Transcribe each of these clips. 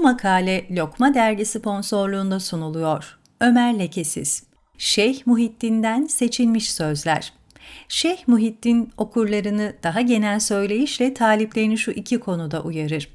Bu makale Lokma Dergi sponsorluğunda sunuluyor. Ömer Lekesiz Şeyh Muhittin'den seçilmiş sözler. Şeyh Muhittin okurlarını daha genel söyleyişle taliplerini şu iki konuda uyarır.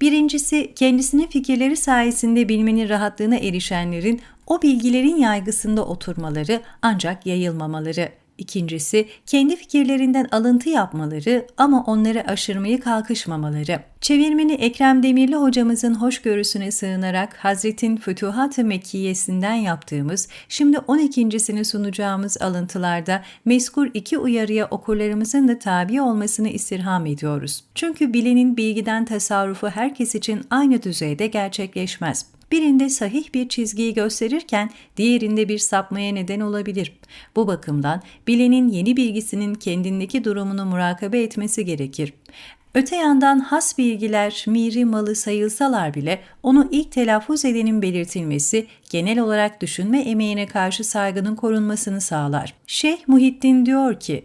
Birincisi, kendisinin fikirleri sayesinde bilmenin rahatlığına erişenlerin o bilgilerin yaygısında oturmaları ancak yayılmamaları. İkincisi, kendi fikirlerinden alıntı yapmaları ama onları aşırmayı kalkışmamaları. Çevirmeni Ekrem Demirli hocamızın hoşgörüsüne sığınarak Hazretin Fütuhat-ı Mekkiyesi'nden yaptığımız, şimdi 12.sini sunacağımız alıntılarda meskur iki uyarıya okurlarımızın da tabi olmasını istirham ediyoruz. Çünkü bilenin bilgiden tasarrufu herkes için aynı düzeyde gerçekleşmez birinde sahih bir çizgiyi gösterirken diğerinde bir sapmaya neden olabilir. Bu bakımdan bilenin yeni bilgisinin kendindeki durumunu murakabe etmesi gerekir. Öte yandan has bilgiler miri malı sayılsalar bile onu ilk telaffuz edenin belirtilmesi genel olarak düşünme emeğine karşı saygının korunmasını sağlar. Şeyh Muhittin diyor ki,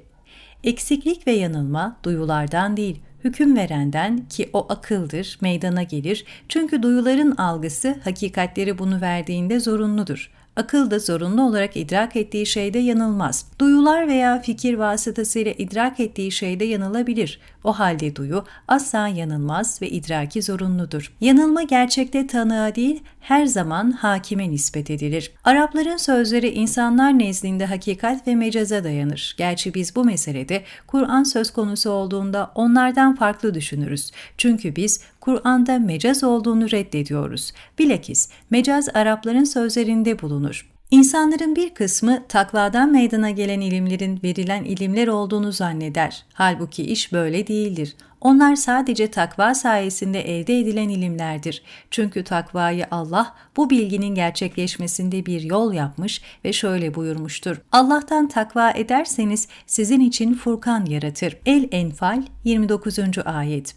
eksiklik ve yanılma duyulardan değil, hüküm verenden ki o akıldır meydana gelir çünkü duyuların algısı hakikatleri bunu verdiğinde zorunludur. Akıl da zorunlu olarak idrak ettiği şeyde yanılmaz. Duyular veya fikir vasıtasıyla idrak ettiği şeyde yanılabilir. O halde duyu asla yanılmaz ve idraki zorunludur. Yanılma gerçekte tanığa değil, her zaman hakime nispet edilir. Arapların sözleri insanlar nezdinde hakikat ve mecaza dayanır. Gerçi biz bu meselede Kur'an söz konusu olduğunda onlardan farklı düşünürüz. Çünkü biz Kur'an'da mecaz olduğunu reddediyoruz. Bilakis mecaz Arapların sözlerinde bulunur. İnsanların bir kısmı takvadan meydana gelen ilimlerin verilen ilimler olduğunu zanneder. Halbuki iş böyle değildir. Onlar sadece takva sayesinde elde edilen ilimlerdir. Çünkü takvayı Allah bu bilginin gerçekleşmesinde bir yol yapmış ve şöyle buyurmuştur. Allah'tan takva ederseniz sizin için Furkan yaratır. El-Enfal 29. ayet.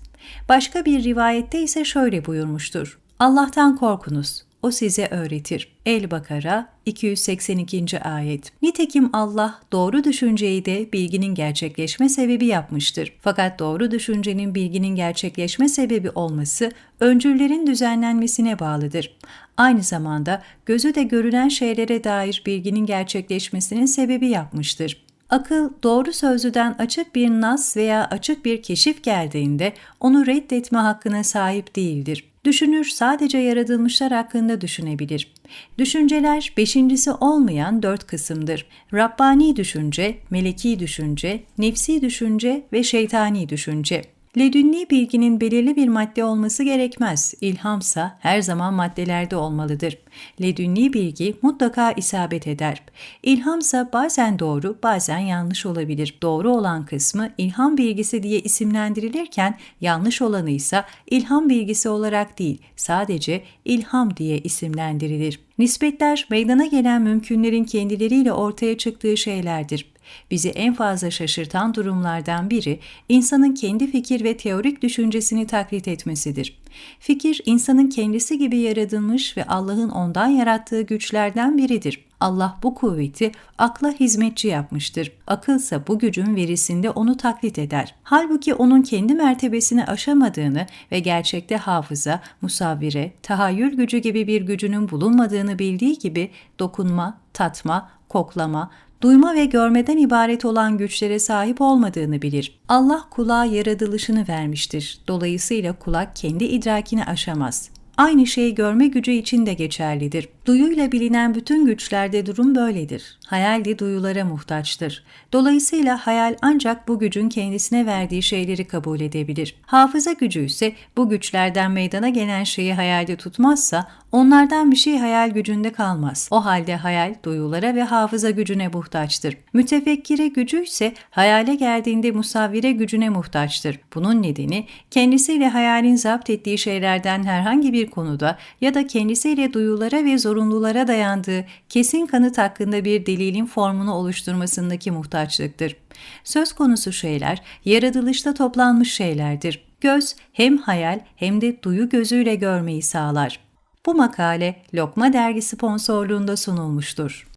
Başka bir rivayette ise şöyle buyurmuştur. Allah'tan korkunuz, o size öğretir. El-Bakara 282. ayet. Nitekim Allah doğru düşünceyi de bilginin gerçekleşme sebebi yapmıştır. Fakat doğru düşüncenin bilginin gerçekleşme sebebi olması öncüllerin düzenlenmesine bağlıdır. Aynı zamanda gözü de görünen şeylere dair bilginin gerçekleşmesinin sebebi yapmıştır. Akıl doğru sözlüden açık bir nas veya açık bir keşif geldiğinde onu reddetme hakkına sahip değildir. Düşünür sadece yaratılmışlar hakkında düşünebilir. Düşünceler beşincisi olmayan dört kısımdır. Rabbani düşünce, meleki düşünce, nefsi düşünce ve şeytani düşünce. Ledünni bilginin belirli bir madde olması gerekmez. İlhamsa her zaman maddelerde olmalıdır. Ledünni bilgi mutlaka isabet eder. İlhamsa bazen doğru, bazen yanlış olabilir. Doğru olan kısmı ilham bilgisi diye isimlendirilirken yanlış olanı ise ilham bilgisi olarak değil, sadece ilham diye isimlendirilir. Nispetler meydana gelen mümkünlerin kendileriyle ortaya çıktığı şeylerdir. Bizi en fazla şaşırtan durumlardan biri insanın kendi fikir ve teorik düşüncesini taklit etmesidir. Fikir insanın kendisi gibi yaratılmış ve Allah'ın ondan yarattığı güçlerden biridir. Allah bu kuvveti akla hizmetçi yapmıştır. Akılsa bu gücün verisinde onu taklit eder. Halbuki onun kendi mertebesini aşamadığını ve gerçekte hafıza, musavvire, tahayyül gücü gibi bir gücünün bulunmadığını bildiği gibi dokunma, tatma, koklama, duyma ve görmeden ibaret olan güçlere sahip olmadığını bilir. Allah kulağa yaratılışını vermiştir. Dolayısıyla kulak kendi idrakini aşamaz. Aynı şey görme gücü için de geçerlidir. Duyuyla bilinen bütün güçlerde durum böyledir. Hayal de duyulara muhtaçtır. Dolayısıyla hayal ancak bu gücün kendisine verdiği şeyleri kabul edebilir. Hafıza gücü ise bu güçlerden meydana gelen şeyi hayalde tutmazsa onlardan bir şey hayal gücünde kalmaz. O halde hayal duyulara ve hafıza gücüne muhtaçtır. Mütefekkire gücü ise hayale geldiğinde musavvire gücüne muhtaçtır. Bunun nedeni kendisiyle hayalin zapt ettiği şeylerden herhangi bir konuda ya da kendisiyle duyulara ve zorunlulara dayandığı kesin kanıt hakkında bir delilin formunu oluşturmasındaki muhtaçlıktır. Söz konusu şeyler yaratılışta toplanmış şeylerdir. Göz hem hayal hem de duyu gözüyle görmeyi sağlar. Bu makale Lokma dergi sponsorluğunda sunulmuştur.